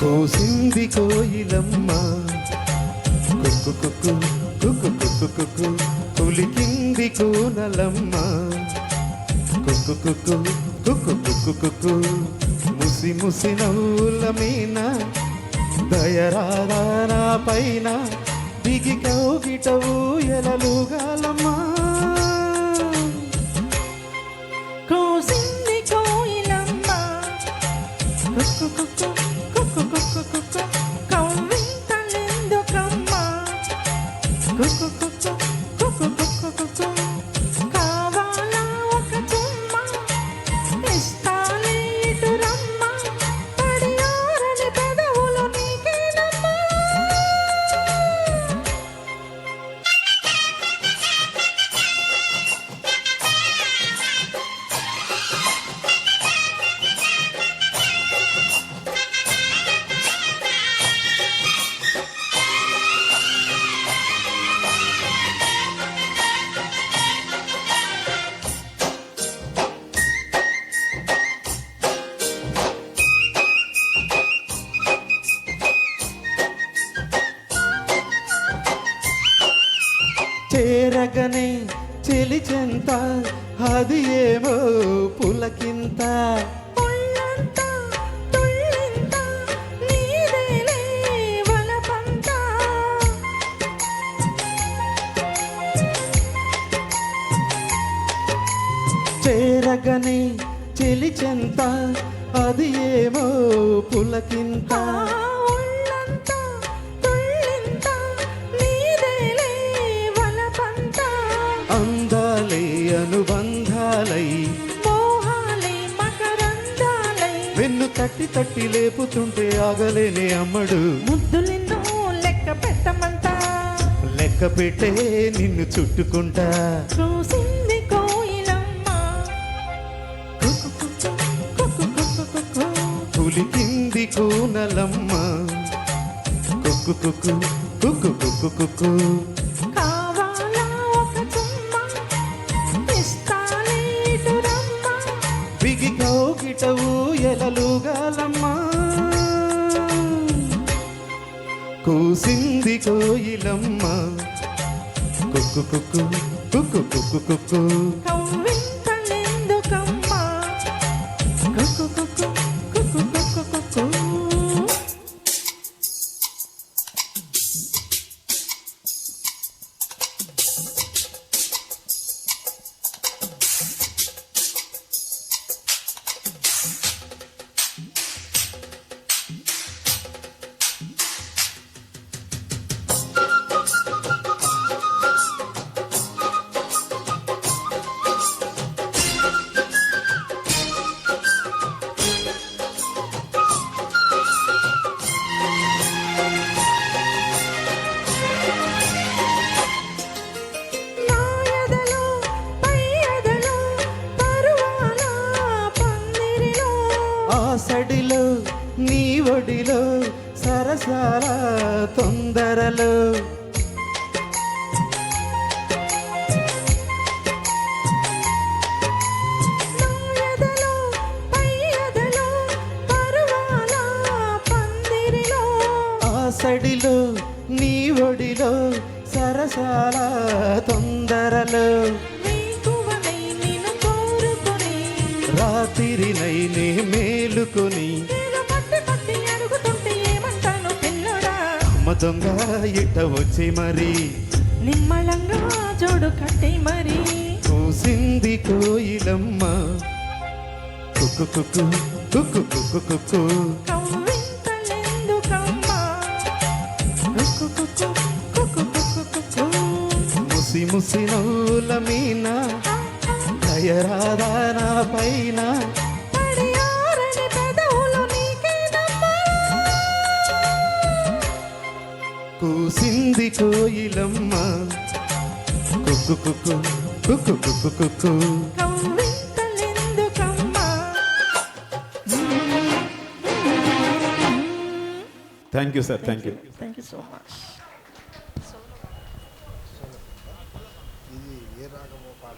కోసింది కోయిలమ్మ. కుక్కు కుక్కు కుక్కు కుక్కు కుక్కు కులికింది కూనలమ్మ. కుక్కు కుక్కు కుక్కు కుక్కు కుక్కు ముసి ముసి నవ్వుల మీన. దయరాదా నా పైన దిగి కౌగిటవు ఎలలుగాలమ్మా కుక్కు చేరగనే చెలిచెంత అది ఏమో పులకింత. చేరగనే చెలిచెంత అది ఏమో పులకింత. అందాలే అనుబంధాలై మోహాలే మకరందాలై. వెన్ను తట్టి తట్టి లేపుతుంటే ఆగలేనే అమ్మడు. ముద్దులెన్నో లెక్క పెట్టమంతా లెక్క పెట్టే నిన్ను చుట్టుకుంటా. చూసింది కోయిలమ్మ. పులికింది కూనలమ్మ. కుక్కు కుక్కు కుక్కు కుక్కు కుక్కు బిగి కౌగిటవు ఎలలుగాలమ్మా కూసింది కోయిలమ్మ. కుక్కు కుక్కు కుక్కు కుక్కు కుక్కు. సడిలో నీ ఒడిలో సరసాల తొందరలో. సడిలో నీ ఒడిలో సరసాల తొందరలో. మేలుకొని నేను పిల్లడా? అమ్మ దొంగ ఇట్ట వచ్చి మరి. నిమ్మళంగా జోడు కట్టి మరి. కూసింది కోయిలమ్మ. కుక్కు కుక్కు కుక్కు కుక్కు కుక్కు. కవ్వింతలెందుకమ్మా కుక్కు కుక్కు కుక్కు కుక్కు కుక్కు. ముసి ముసి నవ్వుల మీన. దయరాదా నా పైన. కూసింది కోయిలమ్మ. కుక్కు కుక్కు కుక్కు కుక్కు కుక్కు. Thank you sir thank you thank you so much ఇది ఏ రాగమో పాట